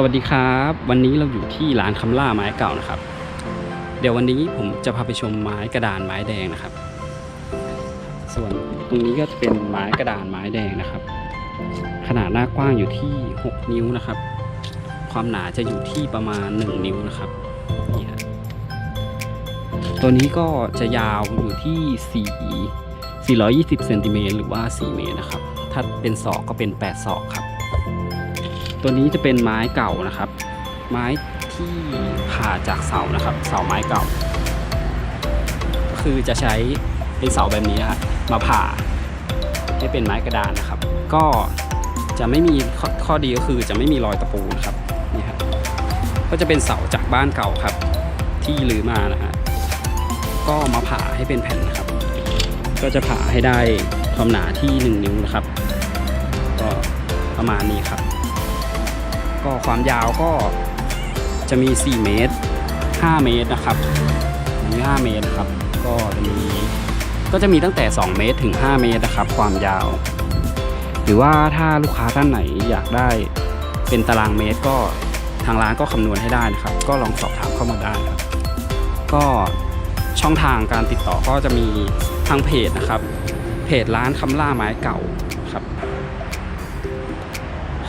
สวัสดีครับ วันนี้เราอยู่ที่ร้านคำล่าไม้เก่านะครับ เดี๋ยววันนี้ผมจะพาไปชมไม้กระดานไม้แดงนะครับ ส่วนตรงนี้ก็จะเป็นไม้กระดานไม้แดงนะครับ ขนาดหน้ากว้างอยู่ที่ 6 นิ้วนะครับ ความหนาจะอยู่ที่ประมาณ 1 นิ้วนะครับนี่ฮะตัวนี้ก็จะยาวอยู่ที่4 420เซนติเมตรหรือว่า 4 เมตรนะครับ ถ้าเป็นศอกก็เป็น 8 ศอกครับ ตัวนี้จะเป็นไม้เก่านะครับ ไม้ที่ผ่าจากเสานะครับ เสาไม้เก่า คือจะใช้เป็นเสาแบบนี้ครับมาผ่าให้เป็นไม้กระดานนะครับ ก็จะไม่มีข้อข้อดีก็คือจะไม่มีรอยตะปูนะครับนี่ครับก็จะเป็นเสาจากบ้านเก่าครับ ที่ลือมานะฮะก็มาผ่าให้เป็นแผ่นนะครับ ก็จะผ่าให้ได้ความหนาที่ 1 นิ้วนะครับ ก็ประมาณนี้ครับ ก็ความยาวก็จะมี 4 เมตร 5 เมตรนะครับอันนี้5เมตรครับ ก็จะมีก็จะมีตั้งแต่ 2 เมตรถึง 5 เมตรนะครับ ความยาว หรือว่าถ้าลูกค้าท่านไหนอยากได้เป็นตารางเมตรก็ทางร้านก็คำนวณให้ได้นะครับ ก็ลองสอบถามเข้ามาได้ครับก็ช่องทางการติดต่อก็จะมีทางเพจนะครับ เพจร้านคำล่าไม้เก่า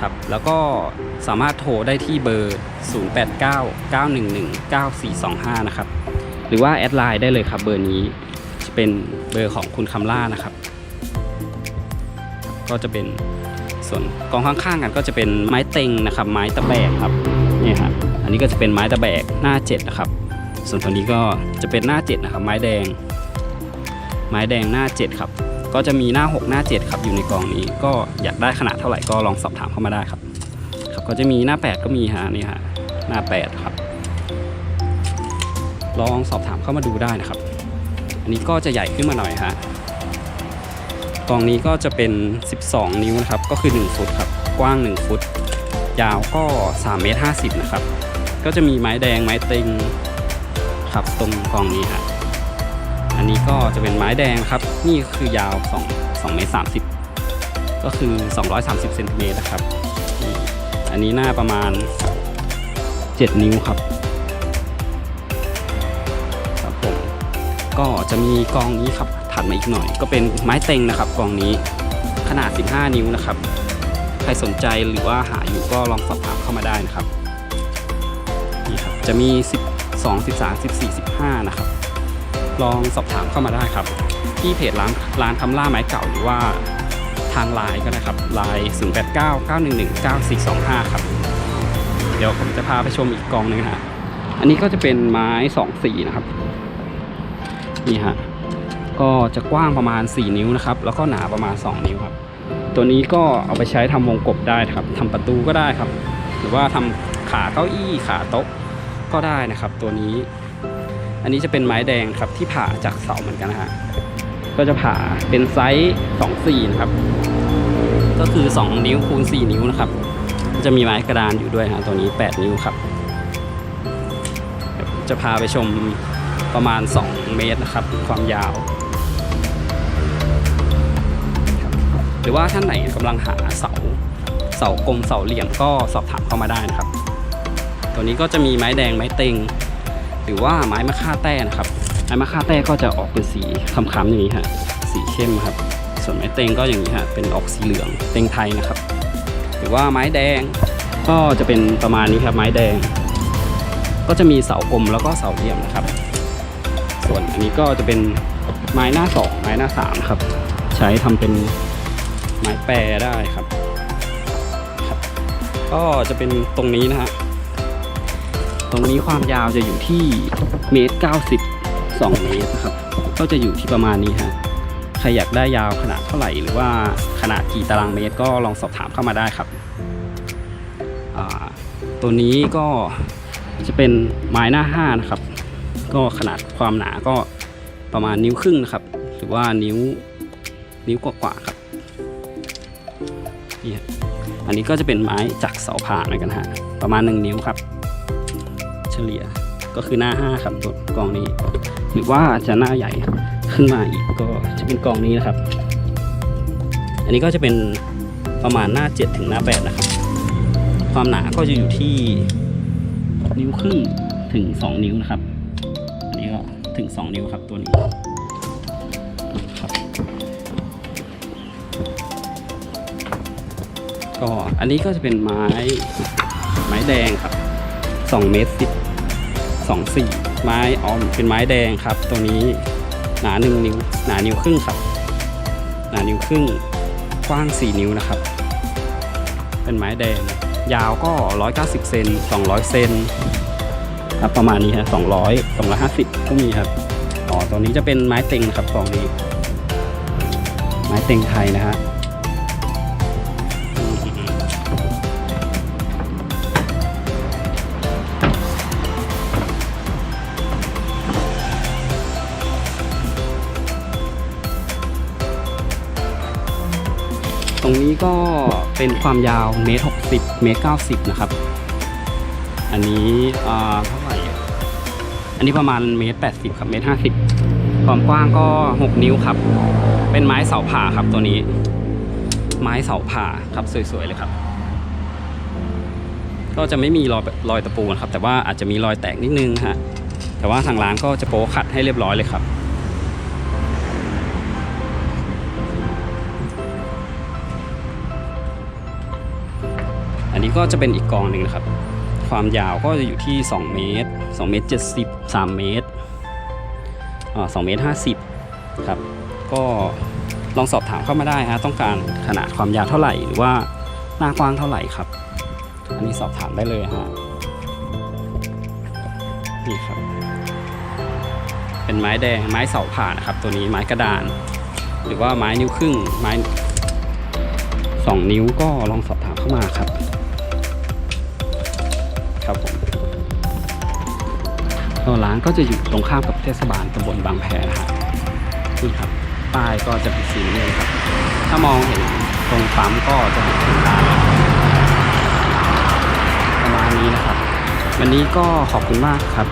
ครับ แล้วก็สามารถโทรได้ที่เบอร์ 0899119425 นะครับ หรือว่าแอดไลน์ได้เลยครับเบอร์นี้จะเป็นเบอร์ของคุณคำล่านะครับ ก็จะเป็นส่วนกองข้างๆกันก็จะเป็นไม้เต็งนะครับ ไม้ตะแบกครับนี่ครับอันนี้ก็จะเป็นไม้ตะแบกหน้าเจ็ดนะครับ ส่วนตัวนี้ก็จะเป็นหน้าเจ็ดนะครับ ไม้แดง ไม้แดงหน้าเจ็ดครับ ก็จะมีหน้า 6 หน้า 7 ครับอยู่ในกองนี้ ก็อยากได้ขนาดเท่าไหร่ก็ลองสอบถามเข้ามาได้ครับครับ ก็จะมีหน้า 8 ก็มีฮะนี่ฮะหน้า 8 ครับ ลองสอบถามเข้ามาดูได้นะครับ อันนี้ก็จะใหญ่ขึ้นมาหน่อยฮะกองนี้ก็จะเป็น 12 นิ้วนะครับ ก็คือ 1 ฟุตครับ กว้าง 1 ฟุต ยาวก็3เมตร50นะครับ ก็จะมีไม้แดงไม้เต็งครับตรงกองนี้ฮะ อันนี้ก็จะเป็นไม้แดงครับ นี่คือยาว2 2เมตร30 ก็คือ 230เซนติเมตรนะครับ อันนี้หน้าประมาณ 7 นิ้วครับ ครับผม ก็จะมีกองนี้ครับ ถัดมาอีกหน่อย ก็เป็นไม้เต็งนะครับกองนี้ ขนาด 15 นิ้วนะครับ ใครสนใจหรือว่าหาอยู่ก็ลองสอบถามเข้ามาได้นะครับ นี่ครับ จะมี 12 13 14 15 นะครับ ลองสอบถามเข้ามาได้ครับ ที่เพจร้านร้านคำล่าไม้เก่าหรือว่าทางไลน์ก็ได้ครับไลน์0 8 9 9 1 1 9 4 2 5 ครับ เดี๋ยวผมจะพาไปชมอีกกองหนึงฮะอันนี้ก็จะเป็นไม้2สีนะครับนี่ฮะก็จะกว้างประมาณ 4 นิ้วนะครับ แล้วก็หนาประมาณ 2 นิ้วครับ ตัวนี้ก็เอาไปใช้ทำวงกบได้ครับทำประตูก็ได้ครับ หรือว่าทำขาเก้าอี้ขาโต๊ะก็ได้นะครับ ตัวนี้ อันนี้จะเป็นไม้แดงครับที่ผ่าจากเสาเหมือนกันนะฮะก็จะผ่าเป็นไซส์2 4นะครับ ก็คือ 2 นิ้วคูณ 4 นิ้วนะครับ จะมีไม้กระดานอยู่ด้วยฮะตัวนี้ 8 นิ้วครับ จะพาไปชมประมาณ 2 เมตรนะครับ ความยาว หรือว่าท่านไหนกำลังหาเสาเสากลมเสาเหลี่ยมก็สอบถามเข้ามาได้นะครับ ตัวนี้ก็จะมีไม้แดงไม้เต็ง หรือว่าไม้มะค่าแต้นะครับ ไม้มะค่าแต้ก็จะออกเป็นสีค้ำๆอย่างนี้ฮะ สีเข้มครับ ส่วนไม้เต็งก็อย่างนี้ฮะ เป็นออกสีเหลือง เต็งไทยนะครับ หรือว่าไม้แดงก็จะเป็นประมาณนี้ครับ ไม้แดง ก็จะมีเสากลมแล้วก็เสาเหลี่ยมนะครับ ส่วนอันนี้ก็จะเป็นไม้หน้าสองไม้หน้าสามครับ ใช้ทำเป็นไม้แปรได้ครับ ครับ ก็จะเป็นตรงนี้นะฮะ ตรงนี้ความยาวจะอยู่ที่เมตรเก้าสิบสองเมตรนะครับ ก็จะอยู่ที่ประมาณนี้ฮะใครอยากได้ยาวขนาดเท่าไหร่หรือว่าขนาดกี่ตารางเมตรก็ลองสอบถามเข้ามาได้ครับ ตัวนี้ก็จะเป็นไม้หน้าห้านะครับ ก็ขนาดความหนาก็ประมาณนิ้วครึ่งนะครับ หรือว่านิ้วนิ้วกว่าๆครับนี่อันนี้ก็จะเป็นไม้จากเสาผ่านเหมือนกันฮะประมาณ 1 นิ้วครับ ลี่ย ก็คือหน้า 5 ครับตัวกองนี้ หรือว่าจะหน้าใหญ่ขึ้นมาอีกก็จะเป็นกองนี้นะครับ อันนี้ก็จะเป็นประมาณหน้า 7 ถึงหน้า 8 นะครับ ความหนาก็จะอยู่ที่นิ้วครึ่งถึง 2 นิ้วนะครับ อันนี้ก็ถึง 2 นิ้วครับตัวนี้ครับก็อันนี้ก็จะเป็นไม้ไม้แดงครับ 2 เมตรสิบ สองสี่ไม้ออมเป็นไม้แดงครับ ตัวนี้หนาหนึ่งนิ้วหนานิ้วครึ่งครับ หนานิ้วครึ่งกว้าง 4 นิ้วนะครับ เป็นไม้แดง ยาวก็ 190 เซน200 เซนครับประมาณนี้ฮะ200 250 ก็มีครับอ๋อตัวนี้จะเป็นไม้เต็งครับกองนี้ ไม้เต็งไทยนะฮะ ตรงนี้ก็เป็นความยาวเมตร60เมตร90นะครับ อันนี้อ่าเท่าไหร่อะอันนี้ประมาณเมตร80ครับเมตร50ความกว้างก็6นิ้วครับ เป็นไม้เสาผ่าครับตัวนี้ ไม้เสาผ่าครับสวยๆเลยครับ ก็จะไม่มีรอยรอยตะปูนะครับ แต่ว่าอาจจะมีรอยแตกนิดนึงฮะ แต่ว่าทางร้านก็จะโป๊ขัดให้เรียบร้อยเลยครับ อันนี้ก็จะเป็นอีกกองหนึ่งนะครับ ความยาวก็จะอยู่ที่ 2 เมตร2เมตร70 3 เมตรอ่า2เมตร50ครับก็ลองสอบถามเข้ามาได้ฮะต้องการขนาดความยาวเท่าไหร่หรือว่าหน้ากว้างเท่าไหร่ครับ อันนี้สอบถามได้เลยฮะนี่ครับ เป็นไม้แดงไม้เสาผ่านะครับ ตัวนี้ไม้กระดาน หรือว่าไม้นิ้วครึ่งไม้2นิ้วก็ลองสอบถามเข้ามาครับ ครับผมก็ร้านก็จะอยู่ตรงข้ามกับเทศบาลตำบลบางแพนะครับนี่ครับป้ายก็จะเป็นสีนี้เลยครับ ถ้ามองเห็นตรงปั๊มก็จะเห็นถึงร้านประมาณนี้นะครับ วันนี้ก็ขอบคุณมากครับ